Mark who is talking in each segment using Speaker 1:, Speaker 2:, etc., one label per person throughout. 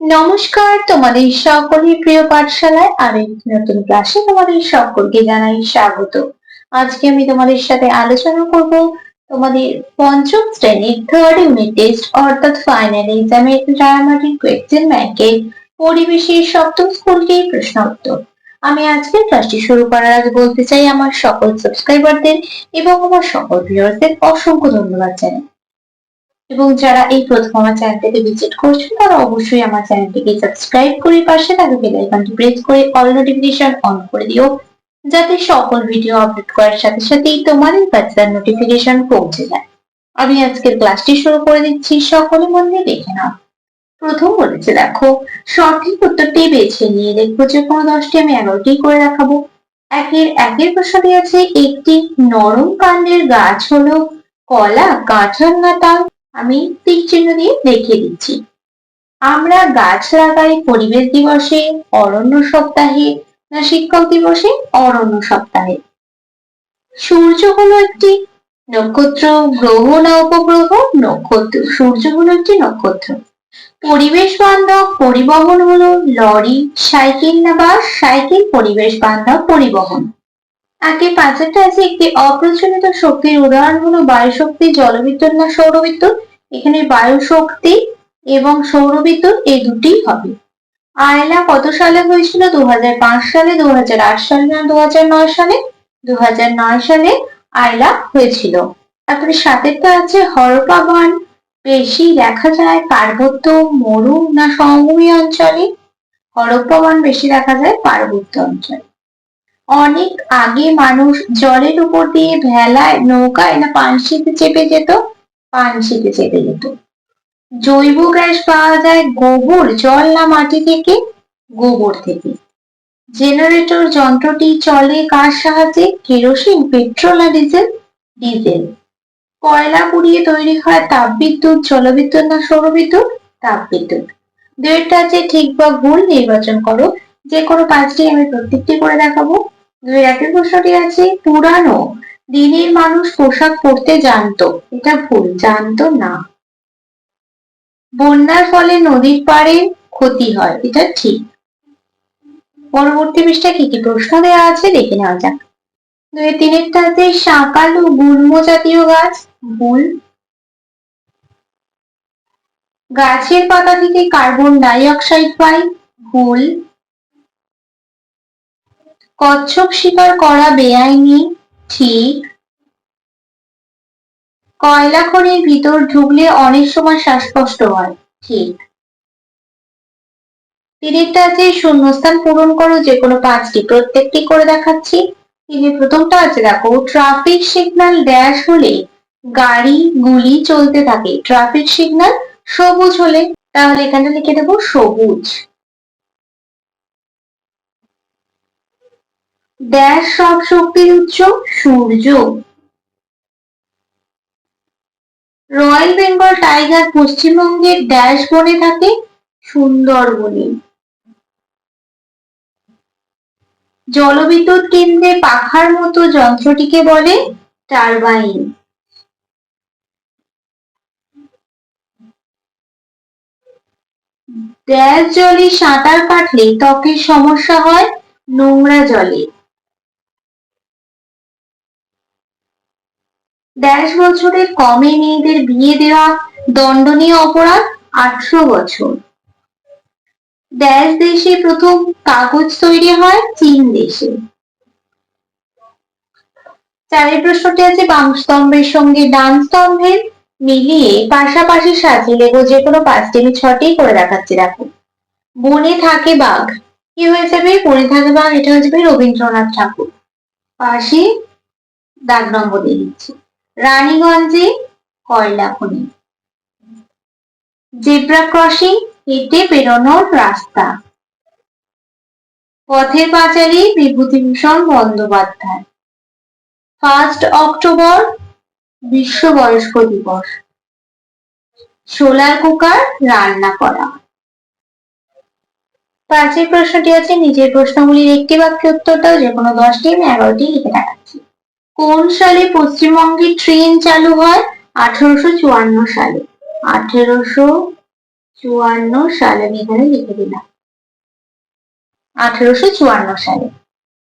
Speaker 1: নমস্কার, তোমাদের সকলের প্রিয় পাঠশালায় আর একটি নতুন ক্লাসে তোমাদের সকলকে জানাই স্বাগত। আজকে আমি তোমাদের সাথে আলোচনা করব তোমাদের পঞ্চম শ্রেণির থার্ড ইউনিট টেস্ট অর্থাৎ ফাইনাল এক্সামের রায়মাটির কোয়েশ্চেন ব্যাংকের পরিবেশের সপ্তম স্কুলটি প্রশ্ন উত্তর। আমি আজকের ক্লাসটি শুরু করার আগে বলতে চাই, আমার সকল সাবস্ক্রাইবারদের এবং আমার সকল ভিউয়ারদের অসংখ্য ধন্যবাদ জানাই। এবং যারা এই প্রথম আমার চ্যানেলটিকে ভিজিট করছেন, তারা অবশ্যই আমার চ্যানেলটিকে সাবস্ক্রাইব করে পাশে থাকা বেল আইকনটি প্রেস করে অল নোটিফিকেশন অন করে দিও, যাতে সকল ভিডিও আপলোড করার সাথে সাথেই তোমাদের কাছে তার নোটিফিকেশন পৌঁছে যায়। আমি আজকের ক্লাসটি শুরু করে দিচ্ছি, সকলে মন দিয়ে দেখে নাও। প্রথম বলেছে, দেখো, সঠিক উত্তরটি বেছে নিয়ে দেখব যে কোনো দশটি আমি এগারোটি করে রাখাবো একের একের প্রশ্নটি আছে একটি নরম কাণ্ডের গাছ হলো কলা, কাঁঠাল না তাল? আমি তীর চিহ্ন দিয়ে দেখিয়ে দিচ্ছি। আমরা গাছ লাগাই পরিবেশ দিবসে, অরণ্য সপ্তাহে, না শিক্ষক দিবসে, অরণ্য সপ্তাহে। সূর্য হলো একটি নক্ষত্র, গ্রহ না উপগ্রহ, নক্ষত্র, সূর্য হলো একটি নক্ষত্র। পরিবেশ বান্ধব, পরিবহন হলো লরি, সাইকেল না বাস, সাইকেল, পরিবেশ বান্ধব, পরিবহন। আগে পাঁচেরটা আছে একটি অপ্রচলিত শক্তির উদাহরণ হলো বায়ু শক্তি জলবিদ্যুৎ না সৌরবিদ্যুৎ? এখানে বায়ু শক্তি এবং সৌরবিদ্যুৎ এই দুটি হবে। আয়লা কত সালে হয়েছিল? দু হাজার পাঁচ সালে, দুহাজার আট সালে না দু হাজার নয় সালে? দু হাজার নয় সালে আয়লা হয়েছিল। তারপরে সাতেরটা আছে হরপা বান বেশি দেখা যায় পার্বত্য, মরু না সমভূমি অঞ্চলে? হরপ্পা বান বেশি দেখা যায় পার্বত্য অঞ্চলে। অনেক আগে মানুষ জলের উপর দিয়ে ভেলায় নৌকায় না পানশিতে চেপে যেত? পানশিতে চেপে যেত। জৈব গ্যাস পাওয়া যায় গোবর, জল না মাটি থেকে? গোবর থেকে। জেনারেটর যন্ত্রটি চলে কার সাহায্যে? কেরোসিন, পেট্রোল আর ডিজেল? ডিজেল। কয়লা পুড়িয়ে তৈরি হয় তাপবিদ্যুৎ, জলবিদ্যুৎ না সৌরবিদ্যুৎ? তাপবিদ্যুৎ। দুইটা যে ঠিক বা ভুল নির্বাচন করো। যে কোনো পাঁচটি আমি প্রত্যেকটি করে দেখাবো। দুই একের প্রশ্নটি আছে পুরানো। দিনের মানুষ পোশাক পরতে জানতো, এটা ভুল, জানতো না। বন্যার ফলে নদীর পাড়ে ক্ষতি হয়, এটা ঠিক। পরবর্তী পৃষ্ঠায় কি কি প্রশ্ন দেওয়া আছে দেখে নেওয়া যাক। দুই তিনেরটা আছে শাঁকাল গুল্ম জাতীয় গাছ ভুল গাছের পাতা থেকে কার্বন ডাই অক্সাইড পাই ভুল কচ্ছপ শিকার করা বেআইনি, ঠিক। কয়লা খনির ভিতর ঢুকলে অনেক সময় শ্বাসকষ্ট হয়, ঠিক। তিরিশটা আছে শূন্যস্থান পূরণ করো, যে কোনো পাঁচটি, প্রত্যেকটি করে দেখাচ্ছি। যে প্রথমটা আছে, দেখো, ট্রাফিক সিগন্যাল ড্যাশ হলে গাড়ি, গুলি চলতে থাকে। ট্রাফিক সিগন্যাল সবুজ হলে, তাহলে এখানে লিখে দেবো সবুজ। ড্যাশ সব শক্তির উৎস, সূর্য। রয়্যাল বেঙ্গল টাইগার পশ্চিমবঙ্গের ড্যাশ বনে থাকে সুন্দরবনে। জলবিদ্যুৎ কেন্দ্রে পাখার মতো যন্ত্রটিকে বলে টারবাইন। ড্যাশ জলে সাঁতার কাটলে ত্বকের সমস্যা হয় নোংরা জলে। ড্যাশ বছরের কমে মেয়েদের বিয়ে দেওয়া দণ্ডনীয় অপরাধ আটশো বছর। ড্যাশ দেশে প্রথম কাগজ তৈরি হয় চীন দেশে। চারের প্রশ্নটি আছে বাম স্তম্ভের সঙ্গে ডান স্তম্ভের মিলিয়ে পাশাপাশি সাজিয়ে লেগো যে কোনো পাঁচটি আমি ছটি করে দেখাচ্ছি, দেখো। বনে থাকে বাঘ। কি হয়ে যাবে বনে থাকে বাঘ, এটা হয়ে যাবে রবীন্দ্রনাথ ঠাকুর। পাশে দাগ নম্বর দিয়ে দিচ্ছি। রানীগঞ্জে কয়লা খনি। জেব্রা ক্রসিং হেঁটে বেরোনোর রাস্তা। পথের পাঁচালী বিভূতিভূষণ বন্দ্যোপাধ্যায়। ফার্স্ট অক্টোবর বিশ্ব বয়স্ক দিবস। সোলার কুকার রান্না করা। পাঁচের প্রশ্নটি আছে, নিজের প্রশ্নগুলির একটি বাক্যে উত্তর দাও যে কোনো দশটি আমি এগারোটি লিখে দেখাচ্ছি। কোন সালে পশ্চিমবঙ্গে ট্রেন চালু হয়? আঠারোশো চুয়ান্ন সালে। আঠেরোশো চুয়ান্ন সালে আমি এখানে লিখে দিলাম। আঠারোশো চুয়ান্ন সালে।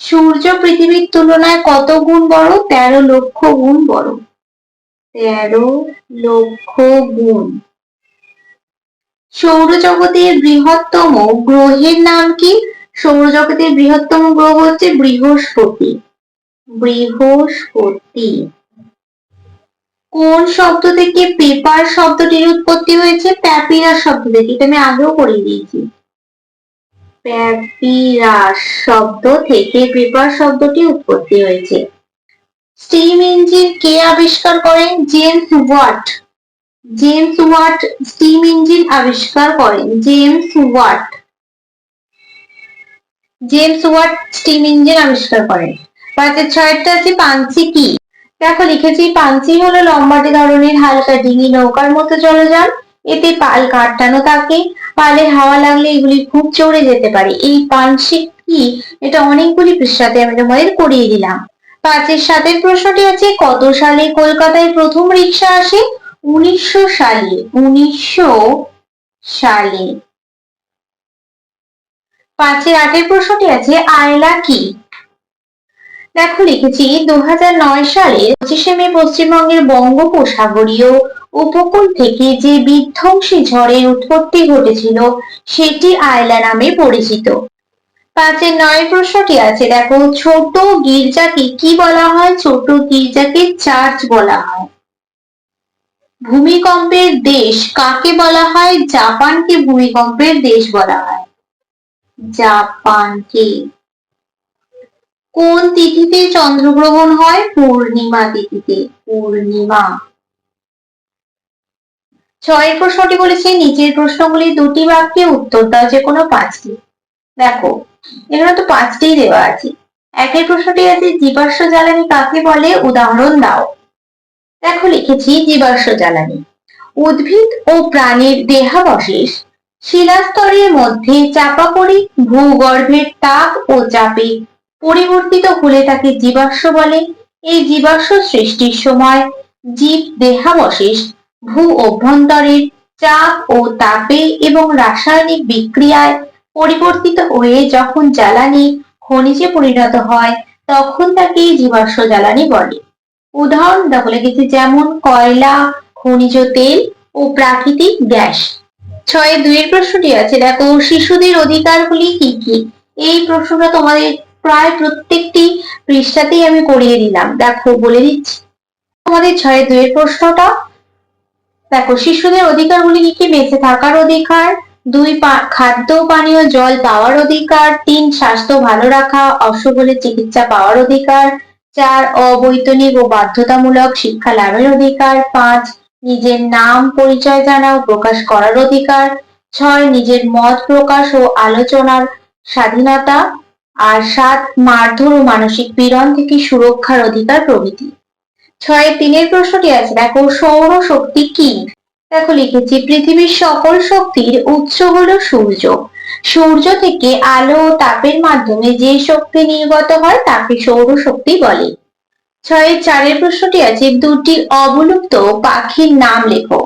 Speaker 1: সূর্য পৃথিবীর তুলনায় কত গুণ বড়? তেরো লক্ষ গুণ বড়। তেরো লক্ষ গুণ। সৌরজগতের বৃহত্তম গ্রহের নাম কি? সৌরজগতের বৃহত্তম গ্রহ হচ্ছে বৃহস্পতি। বৃহস্পতি। কোন শব্দ থেকে পেপার শব্দটির উৎপত্তি হয়েছে? প্যাপিরাস শব্দ থেকে। এটা আমি আগেও করে দিয়েছি। প্যাপিরাস শব্দ থেকে পেপার শব্দটি উৎপত্তি হয়েছে। স্টিম ইঞ্জিন কে আবিষ্কার করেন James Watt. James Watt steam engine আবিষ্কার করেন। James Watt. James Watt steam engine আবিষ্কার করেন। পাঁচের ছয়টা আছে পাঞ্চি কি দেখো, লিখেছি পাঞ্চি হলো লম্বাটে ধরনের হালকা ডিঙি নৌকার মতো জলযান। এতে পাল কাটানো থাকে। পালে হাওয়া লাগলে এগুলি খুব চড়ে যেতে পারে। এই পাঞ্চি কি এটা অনেকগুলি পৃষ্ঠাতে আমি তোমাদের করিয়ে দিলাম। পাঁচের সাতের প্রশ্নটি আছে, কত সালে কলকাতায় প্রথম রিক্সা আসে? উনিশশো সালে উনিশশো সালে। পাঁচের আটের প্রশ্নটি আছে, আয়লা কি দেখো লিখেছি দু সালে পঁচিশে মে পশ্চিমবঙ্গের বঙ্গোপসাগরীয় উপকূল থেকে যে বিধ্বংসী ঝড়ের উৎপত্তি ঘটেছিল, সেটি আয়লা নামে পরিচিত। পাঁচের নয় প্রশ্নটি আছে, দেখো, ছোট গির্জাকে কি বলা হয়? ছোট গির্জাকে চার্চ বলা হয়। ভূমিকম্পের দেশ কাকে বলা হয়? জাপানকে ভূমিকম্পের দেশ বলা হয়। জাপানকে। কোন তিথিতে চন্দ্রগ্রহণ হয়? পূর্ণিমা তিথিতে, পূর্ণিমা। ছয়ের প্রশ্নটি বলেছে, নিচের প্রশ্নগুলি দুটি বাক্যে উত্তর দাও যে কোনো পাঁচটি। দেখো, এখানে তো পাঁচটি দেওয়া আছে। একের প্রশ্নটি আছে, জীবাশ্ম জ্বালানি কাকে বলে? উদাহরণ দাও। দেখো, লিখেছি, জীবাশ্ম জ্বালানি। উদ্ভিদ ও প্রাণীর দেহাবশেষ শিলাস্তরের মধ্যে চাপা পড়ে, ভূগর্ভের তাপ ও চাপে পরিবর্তিত হলে তাকে জীবাশ্ম বলে। এই জীবাশ্ম সৃষ্টির সময় জীব দেহাবশেষ ভূ অভ্যন্তরের চাপ ও তাপে এবং রাসায়নিক বিক্রিয়ায় পরিবর্তিত হয়ে যখন জ্বালানি খনিজে পরিণত হয়, তখন তাকে জীবাশ্ম জ্বালানি বলে। উদাহরণ দেখো গেছে যেমন কয়লা, খনিজ তেল ও প্রাকৃতিক গ্যাস। ছয় দুইয়ের প্রশ্নটি আছে। দেখো, শিশুদের অধিকারগুলি কি কি? এই প্রশ্নটা তোমাদের প্রায় প্রত্যেকটি পৃষ্ঠাতেই আমি করিয়ে দিলাম। দেখো, বলে দিচ্ছি। তোমাদের ছয় দুইয়ের প্রশ্নটা। দেখো, শিশুদের অধিকারগুলি কি কি? বেঁচে থাকার অধিকার, দুই খাদ্য, পানীয়, জল পাওয়ার অধিকার, তিন, স্বাস্থ্য ভালো রাখা অসুখ চিকিৎসা পাওয়ার অধিকার, চার, অবৈতনিক ও বাধ্যতামূলক শিক্ষা লাভের অধিকার, পাঁচ, নিজের নাম পরিচয় জানা ও প্রকাশ করার অধিকার, ছয়, নিজের মত প্রকাশ ও আলোচনার স্বাধীনতা আর সাত মারধর ও মানসিক পীড়ন থেকে সুরক্ষার অধিকার প্রভৃতি। ছয় তিনের প্রশ্নটি আছে, দেখো, সৌর শক্তি কি? দেখো, লিখেছি, পৃথিবীর সকল শক্তির উৎস হলো সূর্য। সূর্য থেকে আলো ও তাপের মাধ্যমে যে শক্তি নির্গত হয়, তাকে সৌর শক্তি বলে। ছয়ের চারের প্রশ্নটি আছে, দুটি অবলুপ্ত পাখির নাম লেখো।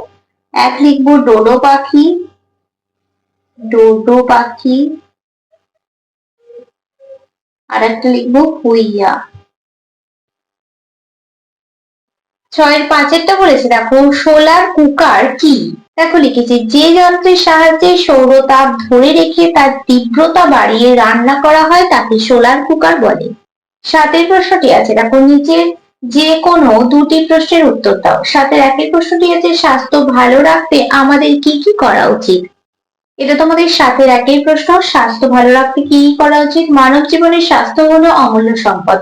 Speaker 1: এক লিখব, ডোডো পাখি। ডোডো পাখি। আর একটা লিখব ছয়ের পাঁচেরটা বলেছে, দেখো, সোলার কুকার কি? দেখো, লিখেছি, যে যন্ত্রের সাহায্যে সৌরতাপ ধরে রেখে তার তীব্রতা বাড়িয়ে রান্না করা হয়, তাকে সোলার কুকার বলে। সাতের প্রশ্নটি আছে, দেখো নিচের যে কোনো দুটি প্রশ্নের উত্তর দাও। সাথে একই প্রশ্নটি আছে, স্বাস্থ্য ভালো রাখতে আমাদের কি কি করা উচিত? এটা তোমাদের সাথে একই প্রশ্ন। স্বাস্থ্য ভালো রাখতে কি করা উচিত? মানব জীবনের স্বাস্থ্য হলো অমূল্য সম্পদ।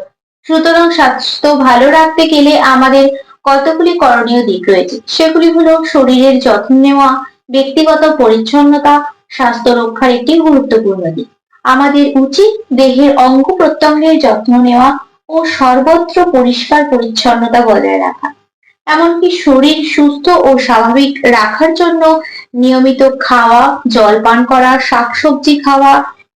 Speaker 1: সুতরাং স্বাস্থ্য ভালো রাখতে গেলে আমাদের কতগুলি করণীয় দিক রয়েছে? সেগুলি হলো শরীরের যত্ন নেওয়া, ব্যক্তিগত পরিচ্ছন্নতা, স্বাস্থ্য রক্ষার একটি গুরুত্বপূর্ণ দিক। আমাদের উচিত দেহের অঙ্গ প্রত্যঙ্গের যত্ন নেওয়া ও সর্বত্র পরিষ্কার পরিচ্ছন্নতা বজায় রাখা। এমনকি শরীর সুস্থ ও স্বাভাবিক রাখার জন্য নিয়মিত খাওয়া জল পান করা, শাকসবজি খাওয়া,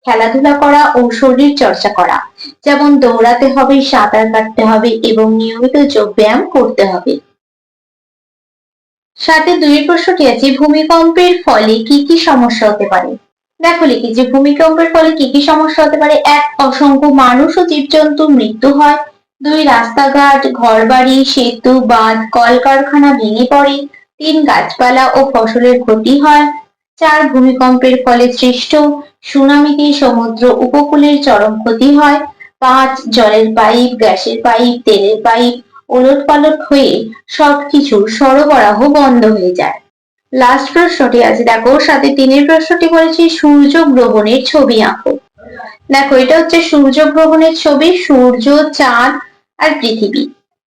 Speaker 1: খেলাধুলা করা ও শরীর চর্চা করা। যেমন দৌড়াতে হবে, সাঁতার কাটতে হবে এবং নিয়মিত যোগ ব্যায়াম করতে হবে। সাথে দুই প্রশ্নটি আছে, ভূমিকম্পের ফলে কি কি সমস্যা হতে পারে? দেখো লিখি যে, ভূমিকম্পের ফলে কি কি সমস্যা হতে পারে? এক, অসংখ্য মানুষ ও জীবজন্তুর মৃত্যু হয়। দুই, রাস্তাঘাট, ঘরবাড়ি, সেতু, বাঁধ, কলকারখানা ভেঙে পড়ে। তিন গাছপালা ও ফসলের ক্ষতি হয়। চার ভূমিকম্পের ফলে সৃষ্ট সুনামিতে সমুদ্র উপকূলের চরম ক্ষতি হয়। পাঁচ জলের পাইপ, গ্যাসের পাইপ, তেলের পাইপ ওলট পালট হয়ে সবকিছুর সরবরাহ বন্ধ হয়ে যায়। লাস্ট প্রশ্নটি আছে, দেখো, সাথে তিনের প্রশ্নটি বলেছি, সূর্য গ্রহণের ছবি আঁকো। দেখো, এটা হচ্ছে সূর্য গ্রহণের ছবি, সূর্য, চাঁদ আর পৃথিবী।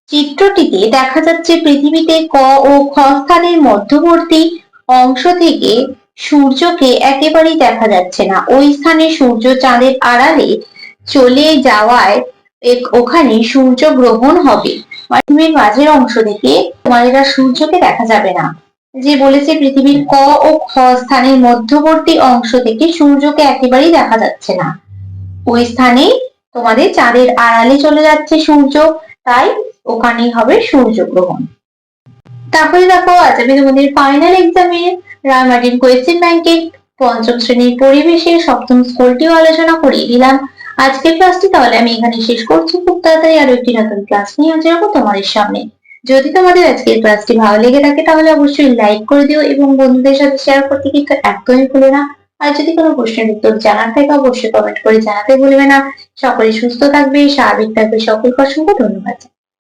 Speaker 1: চিত্রটিতে দেখা যাচ্ছে পৃথিবীতে ক ও খ স্থানের মধ্যবর্তী অংশ থেকে সূর্যকে একেবারেই দেখা যাচ্ছে না। ওই স্থানে সূর্য চাঁদের আড়ালে চলে যাওয়ায় ওখানে সূর্য গ্রহণ হবে। পৃথিবীর মাঝের অংশ থেকে তোমাদের সূর্যকে দেখা যাবে না। যে বলেছে পৃথিবীর ক ও খ স্থানের মধ্যবর্তী অংশ থেকে সূর্যকে একেবারেই দেখা যাচ্ছে না। ওই স্থানে তোমাদের চাঁদের আড়ালে চলে যাচ্ছে সূর্য। তাই ওখানেই হবে সূর্যগ্রহণ। তারপরে দেখো আজ আমি তোমাদের ফাইনাল এক্সামে রায়মার্টিন কোয়েশ্চেন ব্যাংকের পঞ্চম শ্রেণির পরিবেশে সপ্তম স্কুলটিও আলোচনা করিয়ে দিলাম। আজকের ক্লাসটি তাহলে আমি এখানে শেষ করছি। খুব তাড়াতাড়ি আরও একটি নতুন ক্লাস নিয়ে হাজির হব তোমাদের সামনে। যদি তোমাদের আজকের ক্লাসটি ভালো লেগে থাকে, তাহলে অবশ্যই লাইক করে দিও এবং বন্ধুদের সাথে শেয়ার করতে কিন্তু একদমই ভুলো না। আর যদি কোনো প্রশ্নের উত্তর জানার থাকে, অবশ্যই কমেন্ট করে জানাতে ভুলবে না। সকলে সুস্থ থাকবে, স্বাভাবিক থাকবে, সকলকে অসংখ্য ধন্যবাদ।